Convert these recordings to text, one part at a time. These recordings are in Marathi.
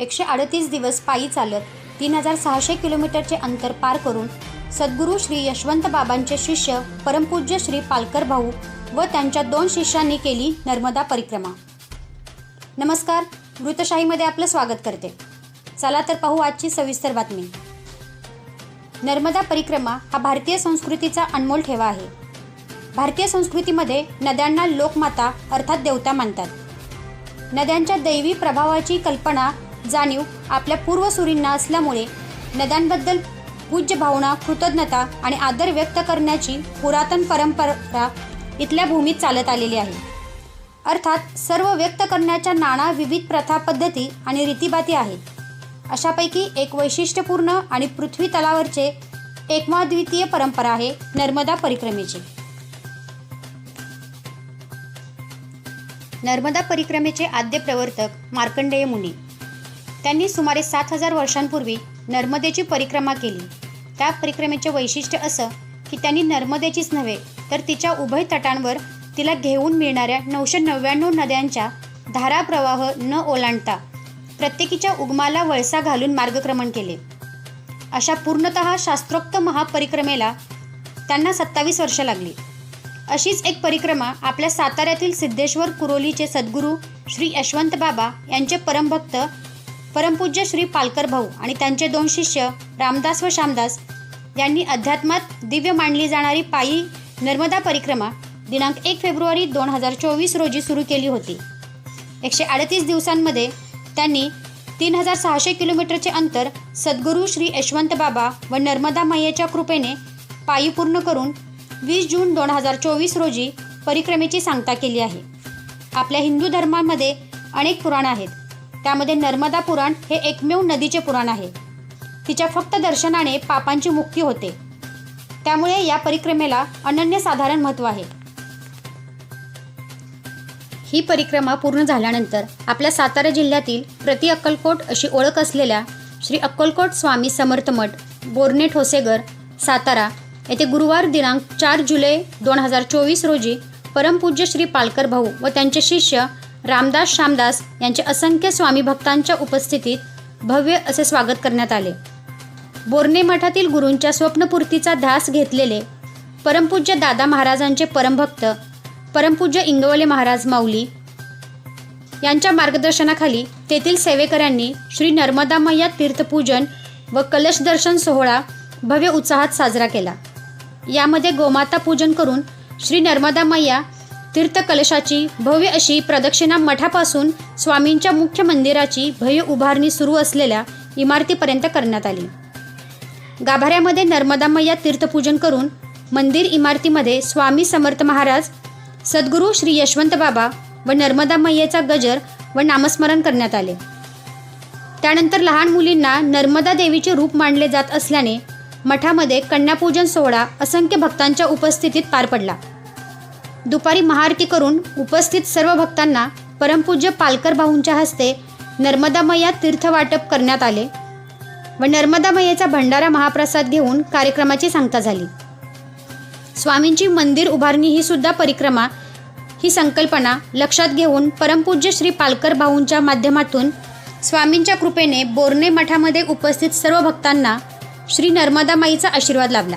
एकशे अडतीस दिवस पायी चालत तीन हजार सहाशे किलोमीटरचे अंतर पार करून सद्गुरू श्री यशवंत बाबांचे शिष्य परमपूज्य श्री पालकर भाऊ व त्यांच्या दोन शिष्यांनी केली नर्मदा परिक्रमा. नमस्कार वृतशाहीमध्ये आपलं स्वागत करते. चला तर पाहू आजची सविस्तर बातमी. नर्मदा परिक्रमा हा भारतीय संस्कृतीचा अनमोल ठेवा आहे. भारतीय संस्कृतीमध्ये नद्यांना लोकमाता अर्थात देवता मानतात. नद्यांच्या दैवी प्रभावाची कल्पना जाणीव आपल्या पूर्वसुरींना असल्यामुळे नद्यांबद्दल पूज्य भावना कृतज्ञता आणि आदर व्यक्त करण्याची पुरातन परंपरा इथल्या भूमीत चालत आलेली आहे. अर्थात सर्व व्यक्त करण्याच्या नाना विविध प्रथा पद्धती आणि रीतीबाती आहेत. अशापैकी एक वैशिष्ट्यपूर्ण आणि पृथ्वी तलावरचे एकमाद्वितीय परंपरा आहे नर्मदा परिक्रमेची. नर्मदा परिक्रमेचे आद्य प्रवर्तक मार्कंडेय मुनी. त्यांनी सुमारे सात हजार वर्षांपूर्वी नर्मदेची परिक्रमा केली. त्या परिक्रमेचे वैशिष्ट्य असं की त्यांनी नर्मदेचीच नव्हे तर तिच्या उभय तटांवर तिला घेऊन मिळणाऱ्या नऊशे नव्याण्णव नद्यांच्या धाराप्रवाह न ओलांडता प्रत्येकीच्या उगमाला वळसा घालून मार्गक्रमण केले. अशा पूर्णतः शास्त्रोक्त महापरिक्रमेला त्यांना सत्तावीस वर्ष लागली. अशीच एक परिक्रमा आपल्या साताऱ्यातील सिद्धेश्वर कुरोलीचे सद्गुरू श्री यशवंत बाबा यांचे परमभक्त परमपूज्य श्री पालकर भाऊ आणि त्यांचे दोन शिष्य रामदास व श्यामदास यांनी अध्यात्मात दिव्य मांडली जाणारी पायी नर्मदा परिक्रमा दिनांक एक फेब्रुवारी दोन हजार चोवीस रोजी सुरू केली होती. एकशे अडतीस दिवसांमध्ये त्यांनी तीन हजार सहाशे किलोमीटरचे अंतर सद्गुरू श्री यशवंत बाबा व नर्मदा मैयाच्या कृपेने पायी पूर्ण करून वीस जून दोन हजार चोवीस रोजी परिक्रमेची सांगता केली आहे. आपल्या हिंदू धर्मामध्ये अनेक पुराण आहेत. त्यामध्ये नर्मदा पुराण हे एकमेव नदीचे पुराण आहे. तिच्या फक्त दर्शनाने पापांची मुक्ती होते. त्यामुळे या परिक्रमेला अनन्यसाधारण महत्त्व आहे. ही परिक्रमा पूर्ण झाल्यानंतर आपल्या सातारा जिल्ह्यातील प्रति अक्कलकोट अशी ओळख असलेल्या श्री अक्कलकोट स्वामी समर्थ मठ बोर्ने ठोसेगर सातारा येथे गुरुवार दिनांक चार जुलै दोन हजार चोवीस रोजी परमपूज्य श्री पालकर भाऊ व त्यांचे शिष्य रामदास श्यामदास यांचे असंख्य स्वामी भक्तांच्या उपस्थितीत भव्य असे स्वागत करण्यात आले. बोरणे मठातील गुरूंच्या स्वप्नपूर्तीचा ध्यास घेतलेले परमपूज्य दादा महाराजांचे परमभक्त परमपूज्य इंगवले महाराज माऊली यांच्या मार्गदर्शनाखाली तेथील सेवेकऱ्यांनी श्री नर्मदा मैया तीर्थपूजन व कलश दर्शन सोहळा भव्य उत्साहात साजरा केला. यामध्ये गोमाता पूजन करून श्री नर्मदा मैया तीर्थकलशाची भव्य अशी प्रदक्षिणा मठापासून स्वामींच्या मुख्य मंदिराची भव्य उभारणी सुरू असलेल्या इमारतीपर्यंत करण्यात आली. गाभाऱ्यामध्ये नर्मदा मैया तीर्थपूजन करून मंदिर इमारतीमध्ये स्वामी समर्थ महाराज सद्गुरू श्री यशवंत बाबा व नर्मदा मैयेचा गजर व नामस्मरण करण्यात आले. त्यानंतर लहान मुलींना नर्मदा देवीचे रूप मानले जात असल्याने मठामध्ये कन्यापूजन सोहळा असंख्य भक्तांच्या उपस्थितीत पार पडला. दुपारी महाआरती करून उपस्थित सर्व भक्तांना परमपूज्य पालकर भाऊंच्या हस्ते नर्मदामया तीर्थवाटप करण्यात आले व नर्मदामईयेचा भंडारा महाप्रसाद घेऊन कार्यक्रमाची सांगता झाली. स्वामींची मंदिर उभारणी ही सुद्धा परिक्रमा ही संकल्पना लक्षात घेऊन परमपूज्य श्री पालकर भाऊंच्या माध्यमातून स्वामींच्या कृपेने बोर्ने मठामध्ये उपस्थित सर्व भक्तांना श्री नर्मदामाईचा आशीर्वाद लाभला.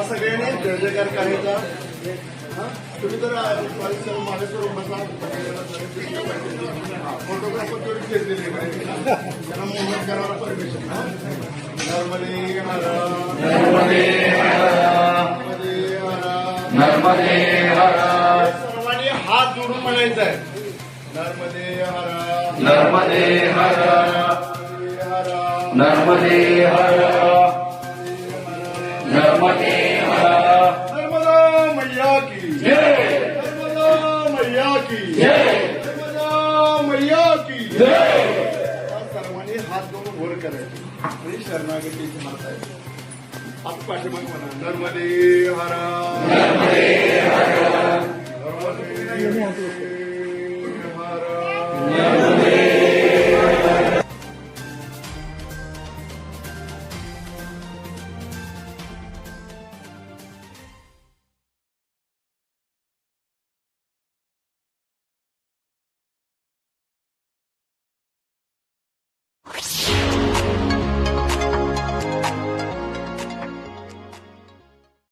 आता सगळ्यांनी जय जयकार करायचा? तुम्ही तर माझ्या बसा. फोटोग्राफर तेवढी घेतलेली आहे. त्यांना मोहन करायला परमिशन नर्मदे नर्मदे हर. सर्वांनी हात जोडून म्हणायचं आहे. नर्मदे हरा. नर्मदे हरा. नर्मदे हर. नर्मदे की मैया की सर्वांनी हात जोडून वर करायचे. आणि शरणागतीची माता आहे आपण पाठीमाग म्हणा. नर्मदे हरा.